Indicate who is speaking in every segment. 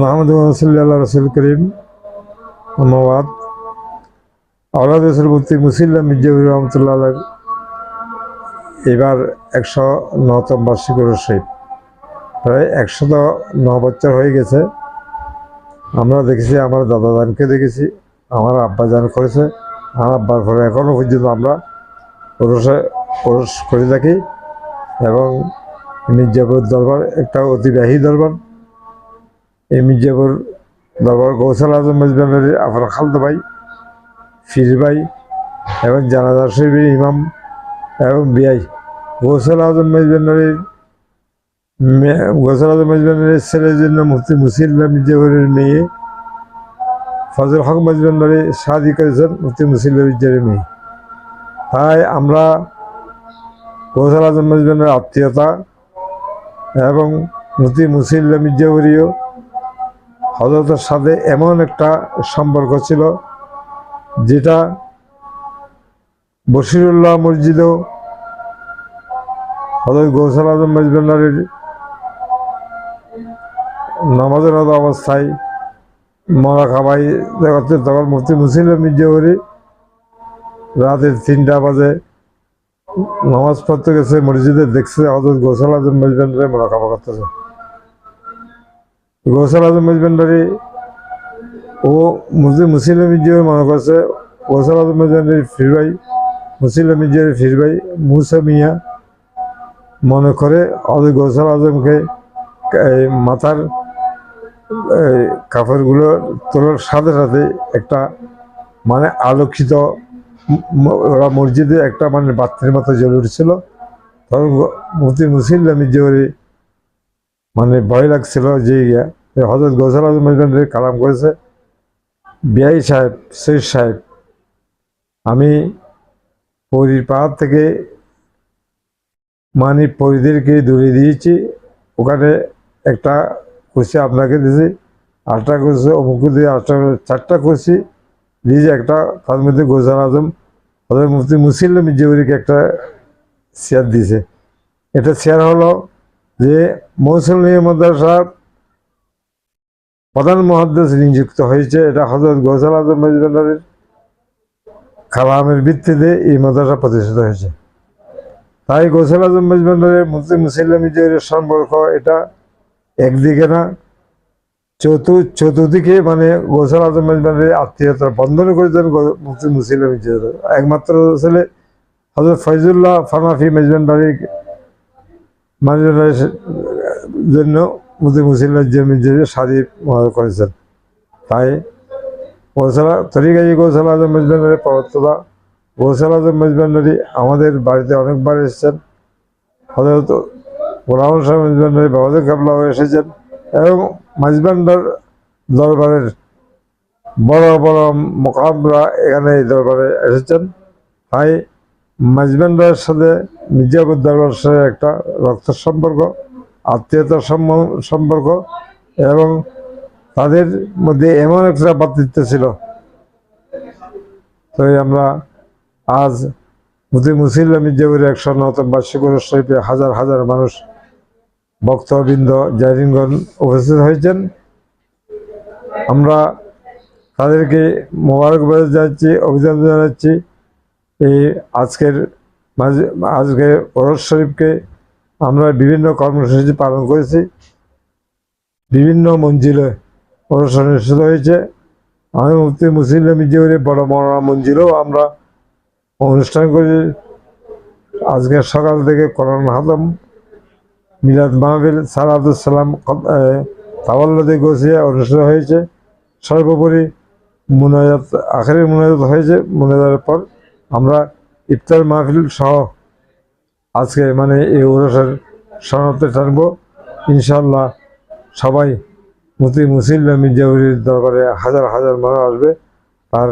Speaker 1: মোহাম্মদ সাল্লাহ রসুল করিম মোহাম্মদ আওলাদ রসুল মুফতি মুসিল্লা মির্জাউর রহমতুল্লাহ এবার একশো নতম বার্ষিক শহীদ প্রায় একশত ন বছর হয়ে গেছে। আমরা দেখেছি, আমার দাদা জানকে দেখেছি, আমার আব্বা জান করেছে, আমার আব্বার ঘরে এখনও পর্যন্ত আমরা ওরসে, ওরস করে থাকি এবং মির্জাপুর দরবার, একটা অতিবাহী দরবার। এই মির্জাপুর দরবার গৌসাল আজম মজবানের আপনার খালদা ভাই, ফির ভাই এবং জানাজার শরীফের ইমাম এবং বিআই। গৌসাল আজম মজবানের গৌসাল আজম মজবানের ছেলের জন্য মুফতি মুসিল্লা মির্জাপুরের মেয়ে, ফজল হক মজবান্ডারে শাদি করেছেন মুফতি মুসিল্লা মির্জারের মেয়ে। তাই আমরা গৌসাল আজম মজবানের আত্মীয়তা এবং মুফতি মুসিল্লা মির্জাপুরীয় হজরতের সাথে এমন একটা সম্পর্ক ছিল, যেটা বশিরুল্লাহ মসজিদও হজরত গৌসাল আজম মজবান্ডারের নামাজের অবস্থায় মরা খাবাই তখন মুফতি মুসিল্লা মির্জাপুরি রাতের তিনটা বাজে নামাজ পড়তে গেছে, মসজিদে দেখছে হজরত গোসাল আজম মেজবেন্ডারে মোরাকাবা করতেছে। গোসাল আজম মেজবেন্ডারি ও মুসলিম মুসলিম মিজিয়ার মনে করছে, গোসাল আজম মেজবেন্ডারি ফিরবাই, মুসলিম মিজিয়ার ফিরবাই, মুসা মিয়া মনে করে হজরত গোসাল আজমকে মাথার কাপড়গুলো তোলার সাথে সাথে একটা মানে আলোকিত ওরা মসজিদে একটা মানে বাত্রির মতো জ্বলে উঠছিল। তখন মুফতি মুসিল্লা মির্জাউরি মানে ভয় লাগছিল যে ইয়া হজরত গৌসাল আজম কালাম করেছে, বিআই সাহেব শেখ সাহেব, আমি পরীর পাহাড় থেকে মানে পরিদেরকে দূরে দিয়েছি, ওখানে একটা কুর্সি আপনাকে দিয়েছি আটটা কুর্সি অমুক দিয়ে আটটা চারটা কুর্সি দিয়েছি একটা তার মধ্যে গোজার আজম হজরত মুফতি মুসিল্লা মির্জাউরিকে একটা শেয়ার দিয়েছে। এটা শেয়ার হলো যে মৌসুমী মাদ্রাসার প্রধান মহাদ্দেশ নিযুক্ত হয়েছে। এটা হজরত গৌসাল আজম মজবানের কালামের ভিত্তিতে এই মাদ্রাসা প্রতিষ্ঠিত হয়েছে। তাই গৌসাল আজম মজবানের মুফতি মুসিল্লা মির্জাউরের সম্পর্ক এটা একদিকে না চতুর্দিকে মানে গোসাল আজম মেজবানের আত্মীয়তা বন্ধন করেছেন মুসিলাম একমাত্র ছেলে হজরত ফয়জুল্লাহ ফানাফি মেজবান বাড়ির মেজবান জন্য মুসিল্লাহ জমিজের শাদি করেছেন। তাই গোসালা তরিকাই গোসাল আজম মেজবানের প্রবর্ততা, গোসাল আজম মেজবান্ডারি আমাদের বাড়িতে অনেকবার এসেছেন। হজরত গোলাম মেজবান্ডারি বাবাদের কাবলাও এসেছেন। এবং মাঝবান্ডার দরবারের বড় বড় মোকামরা এখানে এই দরবারে এসেছেন। তাই মাঝবান্ডারের সাথে মির্জাপুর দরবারের সাথে একটা রক্ত সম্পর্ক আত্মীয়তার সম্পর্ক এবং তাদের মধ্যে এমন একটা বাতৃত্ব ছিল। তাই আমরা আজ মুতি মুসিল্লা মির্জাপুরের একশো নতম বার্ষিক অনুষ্ঠানে হাজার হাজার মানুষ ভক্তবৃন্দ জারিনগণ উপস্থিত হয়েছেন। আমরা তাদেরকে মোবারকবাদ জানাচ্ছি, অভিনন্দন জানাচ্ছি। এই আজকের আজকে ওরস শরীফকে আমরা বিভিন্ন কর্মসূচি পালন করেছি। বিভিন্ন মঞ্জিলে ওরস অনুষ্ঠিত হয়েছে। আমি মুফতি মুসলিম মিজিউরে বড় বড় মঞ্জিলেও আমরা অনুষ্ঠান করি আজকে সকাল থেকে কোরআন হাতম। মিলাদ মাহবিল সালাদুসালাম তাওয়াল্লাদে গোসিয়া অনুষ্ঠিত হয়েছে। সর্বোপরি মুনাজাত, আখেরি মুনাজাত হয়েছে। মুনাজাতের পর আমরা ইফতার মাহফিল সহ আজকে মানে এই অনুষ্ঠান সমাপ্তে টানবো ইনশাল্লাহ সবাই মুতি মুসিল্লা মির্জাউরির দরবারে হাজার হাজার মানুষ আসবে। তার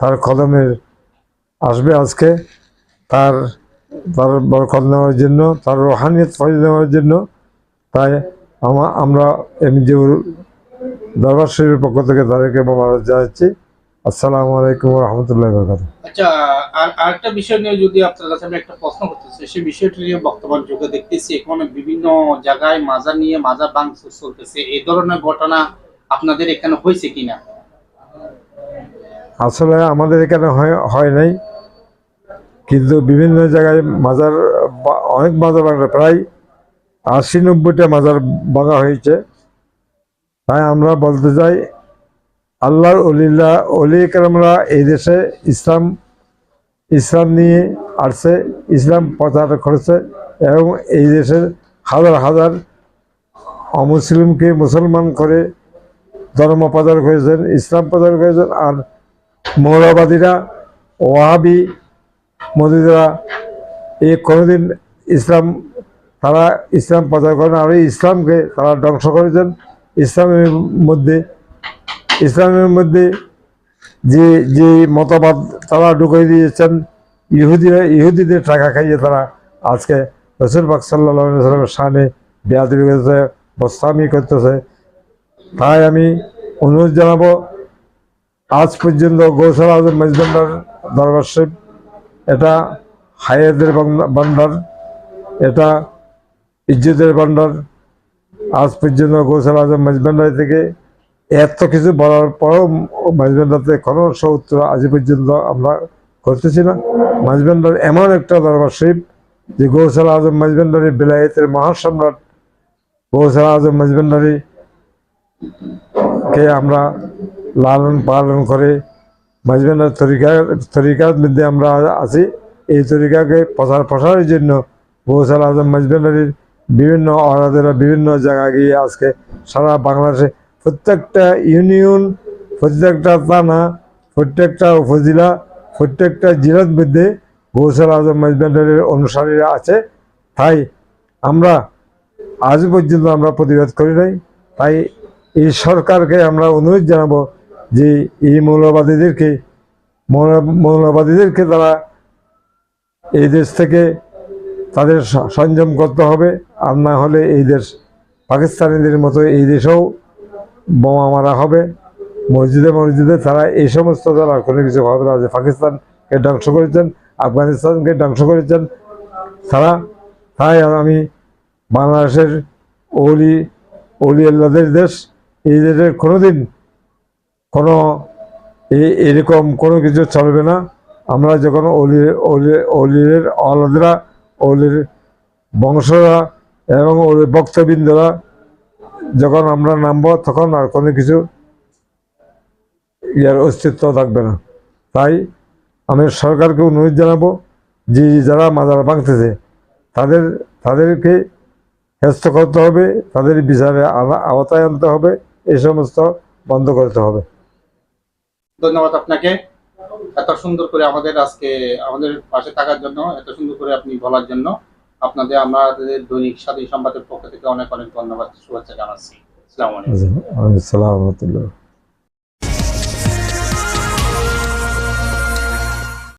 Speaker 1: তার কদমের, আসবে আজকে। তার তার বরকত নেওয়ার জন্য তার রোহানিয়ত ফয়জ নেওয়ার জন্য তাই আমা আমরা এমনি দরবার শরীফের পক্ষ থেকে তাদেরকে মোবারক জানাচ্ছি। আসসালামু আলাইকুম রহমতুল্লাহ বরকাত
Speaker 2: আচ্ছা আর আরেকটা বিষয় নিয়ে যদি আপনার কাছে আমি একটা প্রশ্ন করতে চাই সেই বিষয়টি নিয়ে বর্তমান যুগে দেখতেছি এখানে বিভিন্ন জায়গায় মাজার নিয়ে মাজার ভাঙচুর চলতেছে। এই ধরনের ঘটনা আপনাদের এখানে হয়েছে কিনা?
Speaker 1: আসলে আমাদের এখানে হয় হয় নাই। কিন্তু বিভিন্ন জায়গায় মাজার অনেক মাজার ভাঙা প্রায় আশি নব্বইটা মাজার ভাঙা হয়েছে। তাই আমরা বলতে চাই, আল্লাহর অলিল্লা অলি কেরামরা এই দেশে ইসলাম ইসলাম নিয়ে আসছে, ইসলাম প্রচার করেছে এবং এই দেশের হাজার হাজার অমুসলিমকে মুসলমান করে ধর্ম প্রচার করেছেন, ইসলাম প্রচার করেছেন, আর মৌলবাদীরা ওয়াহাবি মদিরা এই কোনোদিন ইসলাম, তারা ইসলাম প্রচার করেন আর এই ইসলামকে তারা ধ্বংস করেছেন। ইসলামের মধ্যে ইসলামের মধ্যে যে যে মতবাদ তারা ঢুকিয়ে দিয়েছেন, ইহুদিরা, ইহুদিদের টাকা খাইয়ে তারা আজকে রসুল পাক সাল্লাহ সাল্লামের সামনে বেয়াদি করতেছে বস্তামি করতেছে। তাই আমি অনুরোধ জানাব, আজ পর্যন্ত গৌসাল আজম মজদুল্লার দরবার শরীফ এটা হায়াতের ভান্ডার এটা ইজ্জতের ভান্ডার আজ পর্যন্ত গৌসাল আজম মজবান্ডার থেকে এত কিছু বলার পরও মাঝবান্ডাতে কোনো সৌত্র আজ পর্যন্ত আমরা করতেছি না। মাঝবান্ডার এমন একটা দরবার শরীফ যে গৌসাল আজম মজবান্ডারি বিলায়তের মহাসম্রাট গৌসাল আজম মজবান্ডারি কে আমরা লালন পালন করে মাঝবান্ডার তরিকা তরিকার মধ্যে আমরা আছি। এই তরিকাকে প্রচার প্রসারের জন্য গৌসাল আজম মাঝবান্ডারির বিভিন্ন অরাধেরা বিভিন্ন জায়গায় গিয়ে আজকে সারা বাংলাদেশে প্রত্যেকটা ইউনিয়ন, প্রত্যেকটা থানা, প্রত্যেকটা উপজেলা, প্রত্যেকটা জেলার মধ্যে গৌসাল আজম মাঝবান্ডারের অনুসারীরা আছে। তাই আমরা আজ পর্যন্ত আমরা প্রতিবাদ করি নাই। তাই এই সরকারকে আমরা অনুরোধ জানাব যে এই মৌলবাদীদেরকে, মৌল- মৌলবাদীদেরকে তারা এই দেশ থেকে তাদের সংযম করতে হবে, আর না হলে এই দেশ পাকিস্তানিদের মতো এই দেশেও বোমা মারা হবে। মসজিদে মসজিদে তারা এই সমস্ত দ্বারা কোনো কিছু হবে না যে পাকিস্তানকে ধ্বংস করেছেন, আফগানিস্তানকে ধ্বংস করেছেন। তারা, তাই আমি বাংলাদেশের অলি অলি আল্লাদের দেশ, এই দেশে কোনোদিন কোনো এরকম কোনো কিছু চলবে না। আমরা যখন অলি অলি অলির আলাদরা, অলির বংশরা এবং অলির বক্তবৃন্দরা যখন আমরা নামবো তখন আর কোনো কিছু ইয়ার অস্তিত্ব থাকবে না। তাই আমি সরকারকে অনুরোধ জানাব, যে যারা মাজার ভাঙতেছে, তাদের, তাদেরকে হেস্ত করতে হবে, তাদের বিচারে আওতা- আওতায় আনতে হবে এই সমস্ত বন্ধ করতে হবে।
Speaker 2: ধন্যবাদ আপনাকে। এত সুন্দর করে আমাদের আজকে আমাদের পাশে থাকার জন্য, এত সুন্দর করে আপনি বলার জন্য আপনাদের, আমাদের দৈনিক স্বাধীন সংবাদের পক্ষ থেকে অনেক অনেক ধন্যবাদ, শুভেচ্ছা জানাচ্ছি। আসসালামু আলাইকুম।